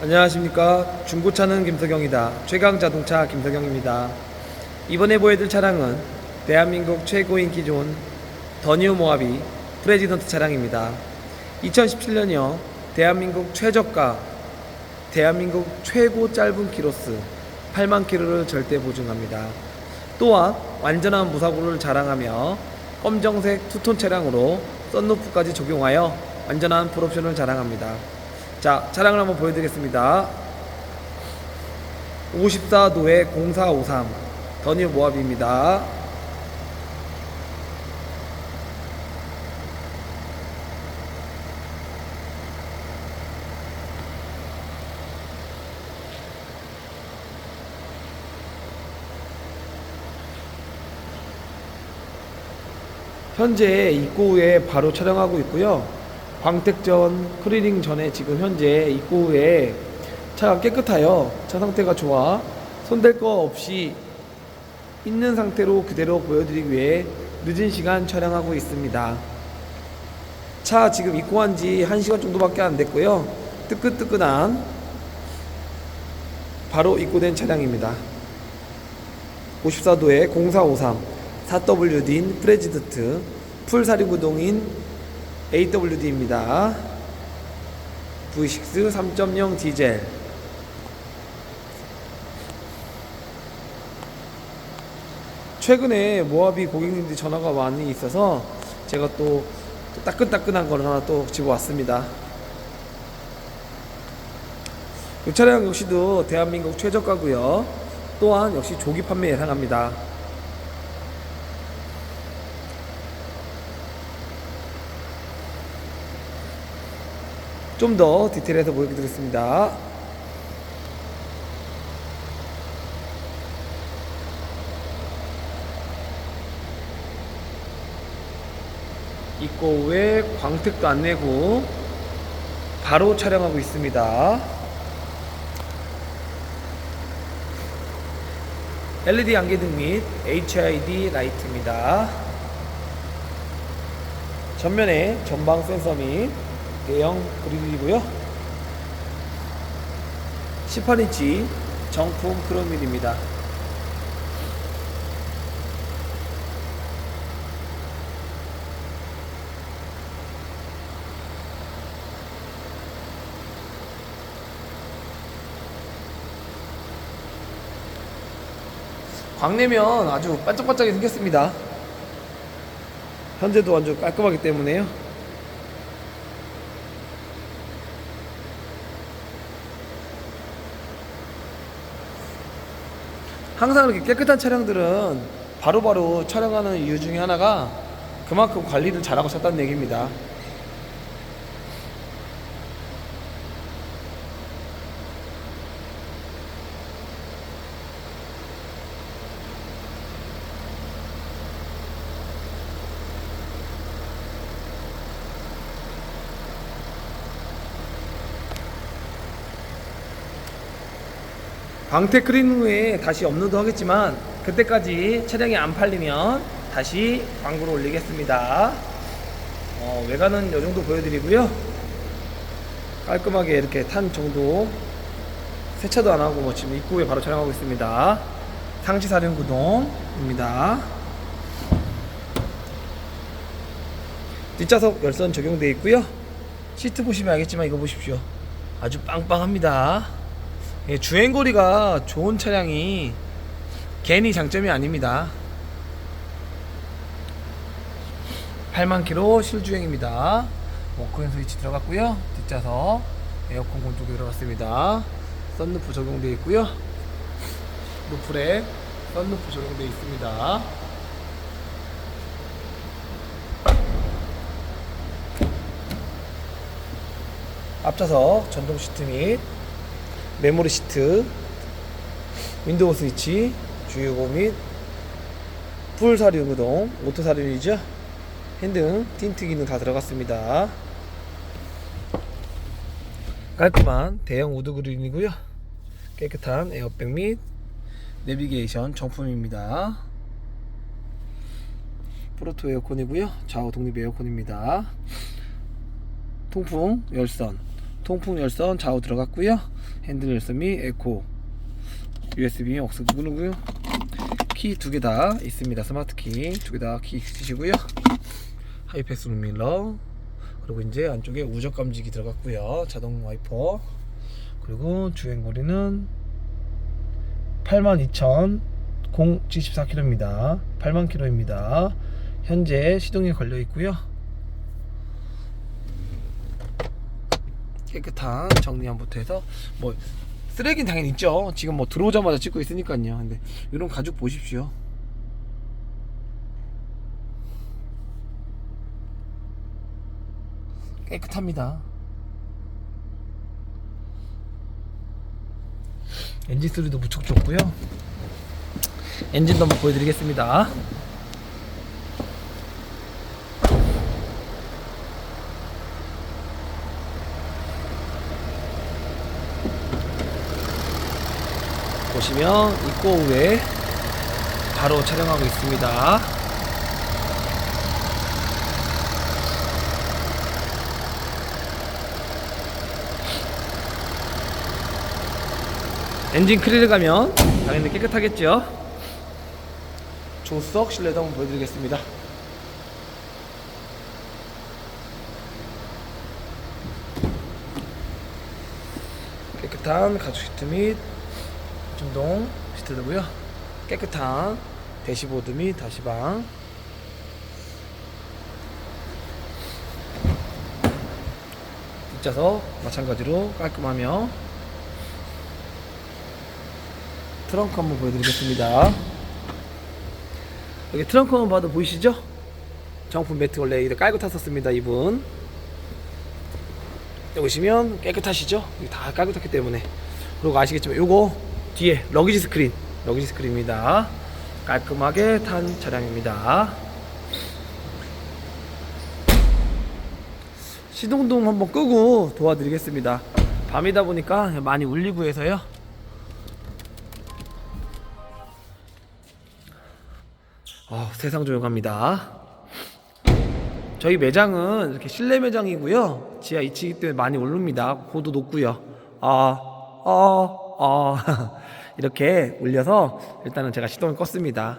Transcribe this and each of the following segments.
안녕하십니까. 중고차는 김석영이다. 최강자동차 김석영입니다. 이번에 보여드릴 차량은 대한민국 최고 인 기존 더뉴 모하비 프레지던트 차량입니다. 2017년형 대한민국 최저가 대한민국 최고 짧은 키로수 8만 킬로를 절대 보증합니다. 또한 완전한 무사고를 자랑하며 검정색 투톤 차량으로 썬루프까지 적용하여 완전한 풀옵션을 자랑합니다 자, 차량을 한번 보여드리겠습니다. 54도의 0453 더뉴 모하비입니다. 현재 입구 에 바로 촬영하고 있고요. 광택전 클리닝 전에 지금 현재 입구에 차가 깨끗하여 차 상태가 좋아 손댈 거 없이 있는 상태로 그대로 보여드리기 위해 늦은 시간 촬영하고 있습니다. 차 지금 입고 한 지 1시간 정도밖에 안 됐고요. 뜨끈뜨끈한 바로 입고된 차량입니다. 54도에 0453 4WD인 프레지드트 풀사륜구동인 AWD입니다. V6 3.0 디젤 최근에 모하비 고객님들이 전화가 많이 있어서 제가 또, 또 따끈따끈한 걸 하나 또 집어 왔습니다. 이 차량 역시도 대한민국 최저가고요. 또한 역시 조기 판매 예상합니다. 좀 더 디테일해서 보여드리겠습니다. 입고 후에 광택도 안 내고 바로 촬영하고 있습니다. LED 안개등 및 HID 라이트입니다. 전면에 전방 센서 및 대형 그릴이고요. 18인치 정품 크롬휠입니다. 광내면 아주 반짝반짝하게 생겼습니다. 현재도 아주 깔끔하기 때문에요. 항상 이렇게 깨끗한 차량들은 바로 바로 촬영하는 이유 중에 하나가 그만큼 관리를 잘하고 샀다는 얘기입니다. 광택 크린 후에 다시 업로드 하겠지만 그때까지 차량이 안 팔리면 다시 광고를 올리겠습니다. 어, 외관은 이 정도 보여드리고요. 깔끔하게 이렇게 탄 정도 세차도 안 하고 뭐 지금 입구에 바로 촬영하고 있습니다. 상시 사륜구동입니다. 뒷좌석 열선 적용되어 있고요. 시트 보시면 알겠지만 이거 보십시오. 아주 빵빵합니다. 예, 주행거리가 좋은 차량이 괜히 장점이 아닙니다. 8만 킬로 실주행입니다. 워크앤 스위치 들어갔고요. 뒷좌석 에어컨 건조기 들어갔습니다. 썬루프 적용되어 있고요. 루프랩 썬루프 적용되어 있습니다. 앞좌석 전동 시트 및 메모리 시트, 윈도우 스위치, 주유구 및 풀사륜 구동, 오토 사륜이죠. 핸등, 틴트 기능 다 들어갔습니다. 깔끔한 대형 우드 그릴이고요. 깨끗한 에어백 및 내비게이션 정품입니다. 프로토 에어컨이고요. 좌우 독립 에어컨입니다. 통풍 열선, 통풍 열선 좌우 들어갔고요. 핸들 및 에코 USB 억스 누르고요. 키 두 개 다 있습니다. 스마트 키 두 개 다 키 있으시고요. 하이패스 룸밀러 그리고 이제 안쪽에 우적 감지기 들어갔고요. 자동 와이퍼 그리고 주행 거리는 82,074km입니다. 8만 km입니다. 현재 시동에 걸려 있고요. 깨끗한 정리 한부터 해서 뭐 쓰레기는 당연히 있죠. 지금 뭐 들어오자마자 찍고 있으니까요. 근데 이런 가죽 보십시오. 깨끗합니다. 엔진 소리도 무척 좋고요. 엔진도 한번 보여드리겠습니다. 보시면 입고후에 바로 촬영하고 있습니다. 엔진 크릴을 가면 당연히 깨끗하겠죠. 조석 실내도 한번 보여드리겠습니다. 깨끗한 가죽 시트 및 중동 시트고요. 깨끗한 대시보드 및 다시방. 뒷좌석 마찬가지로 깔끔하며 트렁크 한번 보여드리겠습니다. 여기 트렁크만 봐도 보이시죠? 정품 매트 원래 이렇게 깔고 탔었습니다. 이분. 여기 보시면 깨끗하시죠? 다 깔고 탔기 때문에. 그리고 아시겠지만 요거 뒤에 러기지 스크린, 러기지 스크린입니다. 깔끔하게 탄 차량입니다. 시동동 한번 끄고 도와드리겠습니다. 밤이다 보니까 많이 울리고 해서요. 아, 세상 조용합니다. 저희 매장은 이렇게 실내 매장이고요. 지하 2층이기 때문에 많이 오릅니다. 고도 높고요. 아, 아, 아. 이렇게 울려서 일단은 제가 시동을 껐습니다.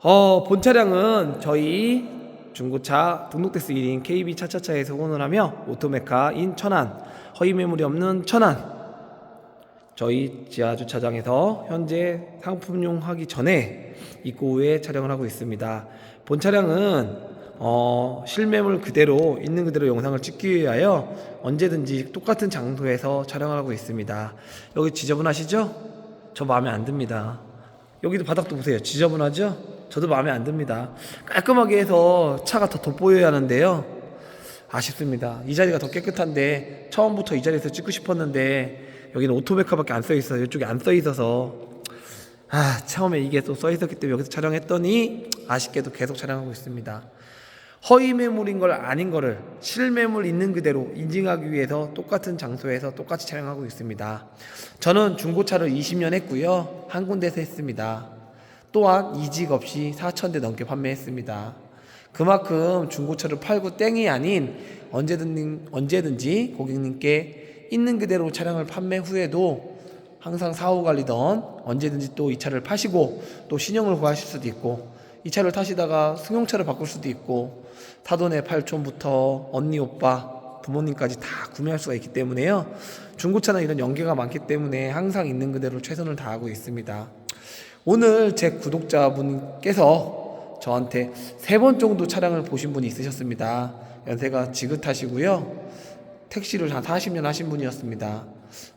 어, 본 차량은 저희 중고차 등록대수 1인 KB 차차차에서 후원을 하며 오토메카인 천안, 허위 매물이 없는 천안, 저희 지하 주차장에서 현재 상품용 하기 전에 입고 후에 촬영을 하고 있습니다. 본 차량은 어, 실매물 그대로 있는 그대로 영상을 찍기 위하여 언제든지 똑같은 장소에서 촬영을 하고 있습니다. 여기 지저분하시죠? 저 마음에 안 듭니다. 여기도 바닥도 보세요. 지저분하죠? 저도 마음에 안 듭니다. 깔끔하게 해서 차가 더 돋보여야 하는데요. 아쉽습니다. 이 자리가 더 깨끗한데 처음부터 이 자리에서 찍고 싶었는데 여기는 오토메카밖에 안 써 있어요. 이쪽에 안 써 있어서 아 처음에 이게 또 써 있었기 때문에 여기서 촬영했더니 아쉽게도 계속 촬영하고 있습니다. 허위 매물인 걸 아닌 거를 실매물 있는 그대로 인증하기 위해서 똑같은 장소에서 똑같이 촬영하고 있습니다. 저는 중고차를 20년 했고요. 한 군데서 했습니다. 또한 이직 없이 4천 대 넘게 판매했습니다. 그만큼 중고차를 팔고 땡이 아닌 언제든지, 언제든지 고객님께 있는 그대로 차량을 판매 후에도 항상 사후 관리던 언제든지 또 이 차를 파시고 또 신형을 구하실 수도 있고 이 차를 타시다가 승용차를 바꿀 수도 있고 사돈의 팔촌부터 언니 오빠 부모님까지 다 구매할 수가 있기 때문에요 중고차는 이런 연계가 많기 때문에 항상 있는 그대로 최선을 다하고 있습니다 오늘 제 구독자분께서 저한테 세 번 정도 차량을 보신 분이 있으셨습니다 연세가 지긋하시고요 택시를 한 40년 하신 분이었습니다.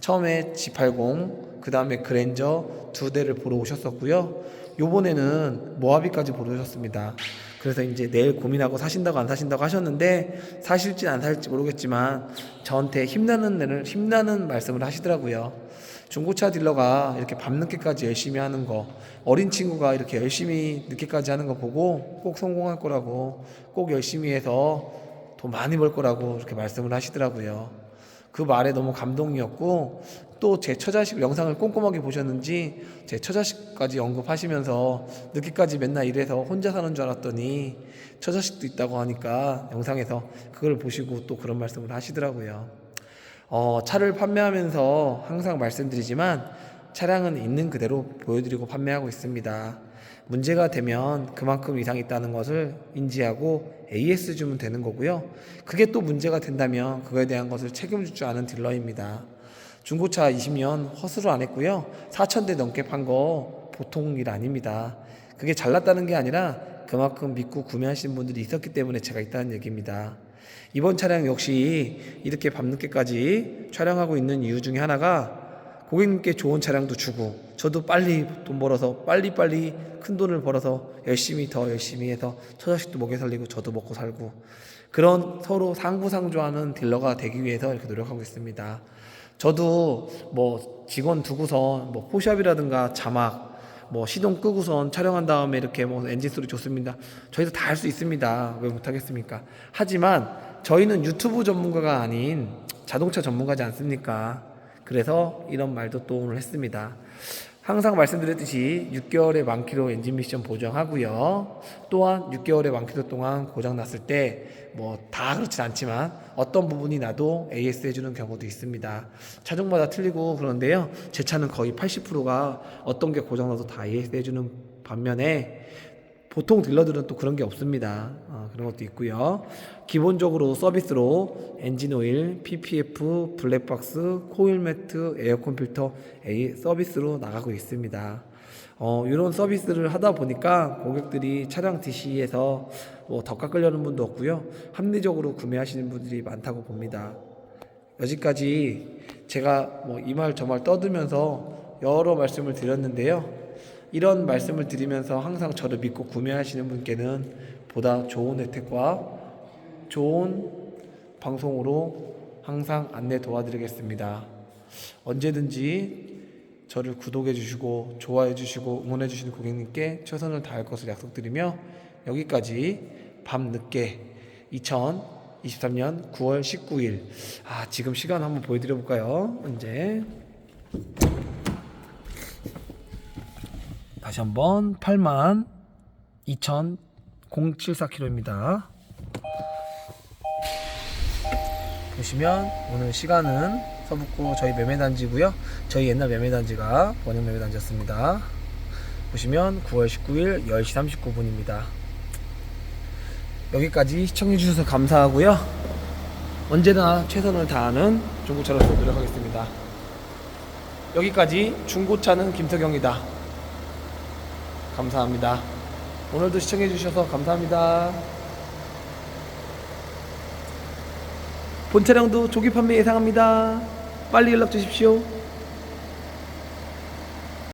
처음에 G80, 그 다음에 그랜저 두 대를 보러 오셨었고요. 요번에는 모하비까지 보러 오셨습니다. 그래서 이제 내일 고민하고 사신다고 안 사신다고 하셨는데 사실지 안 사실지 모르겠지만 저한테 힘나는 내를 힘나는 말씀을 하시더라고요. 중고차 딜러가 이렇게 밤늦게까지 열심히 하는 거 어린 친구가 이렇게 열심히 늦게까지 하는 거 보고 꼭 성공할 거라고 꼭 열심히 해서 돈 많이 벌 거라고 이렇게 말씀을 하시더라고요. 그 말에 너무 감동이었고 또 제 처자식 영상을 꼼꼼하게 보셨는지 제 처자식까지 언급하시면서 늦게까지 맨날 일해서 혼자 사는 줄 알았더니 처자식도 있다고 하니까 영상에서 그걸 보시고 또 그런 말씀을 하시더라고요. 어, 차를 판매하면서 항상 말씀드리지만 차량은 있는 그대로 보여드리고 판매하고 있습니다. 문제가 되면 그만큼 이상이 있다는 것을 인지하고 AS 주면 되는 거고요. 그게 또 문제가 된다면 그거에 대한 것을 책임질 줄 아는 딜러입니다. 중고차 20년 허수로 안 했고요. 4,000대 넘게 판 거 보통 일 아닙니다. 그게 잘났다는 게 아니라 그만큼 믿고 구매하신 분들이 있었기 때문에 제가 있다는 얘기입니다. 이번 차량 역시 이렇게 밤늦게까지 촬영하고 있는 이유 중에 하나가 고객님께 좋은 차량도 주고 저도 빨리 돈 벌어서 빨리빨리 큰 돈을 벌어서 열심히 더 열심히 해서 처자식도 먹여 살리고 저도 먹고 살고 그런 서로 상부상조하는 딜러가 되기 위해서 이렇게 노력하고 있습니다. 저도 뭐 직원 두고서 뭐 포샵이라든가 자막 뭐 시동 끄고선 촬영한 다음에 이렇게 뭐 엔진 소리 좋습니다. 저희도 다 할 수 있습니다. 왜 못하겠습니까? 하지만 저희는 유튜브 전문가가 아닌 자동차 전문가지 않습니까? 그래서 이런 말도 또 오늘 했습니다. 항상 말씀드렸듯이 6개월의 만키로 엔진 미션 보정하고요. 또한 6개월의 만키로 동안 고장 났을 때 뭐 다 그렇진 않지만 어떤 부분이 나도 AS 해주는 경우도 있습니다. 차종마다 틀리고 그런데요. 제 차는 거의 80%가 어떤 게 고장 나도 다 AS 해주는 반면에 보통 딜러들은 또 그런 게 없습니다. 어, 그런 것도 있고요. 기본적으로 서비스로 엔진 오일, PPF, 블랙박스, 코일 매트, 에어컨 필터 A 서비스로 나가고 있습니다. 어, 이런 서비스를 하다 보니까 고객들이 차량 DC에서 뭐 더 깎으려는 분도 없고요. 합리적으로 구매하시는 분들이 많다고 봅니다. 여기까지 제가 뭐 이 말 저 말 떠들면서 여러 말씀을 드렸는데요. 이런 말씀을 드리면서 항상 저를 믿고 구매하시는 분께는 보다 좋은 혜택과 좋은 방송으로 항상 안내 도와드리겠습니다. 언제든지 저를 구독해 주시고 좋아해 주시고 응원해 주시는 고객님께 최선을 다할 것을 약속드리며 여기까지 밤 늦게 2023년 9월 19일 아 지금 시간 한번 보여드려 볼까요? 언제 다시 한번 8만 2,074km입니다. 보시면 오늘 시간은 서북구 저희 매매단지고요. 저희 옛날 매매단지가 원형 매매단지였습니다. 보시면 9월 19일 10시 39분입니다. 여기까지 시청해 주셔서 감사하고요. 언제나 최선을 다하는 중고차로서 노력하겠습니다. 여기까지 중고차는 김석영이다. 감사합니다. 오늘도 시청해 주셔서 감사합니다. 본 차량도 조기 판매 예상합니다. 빨리 연락 주십시오.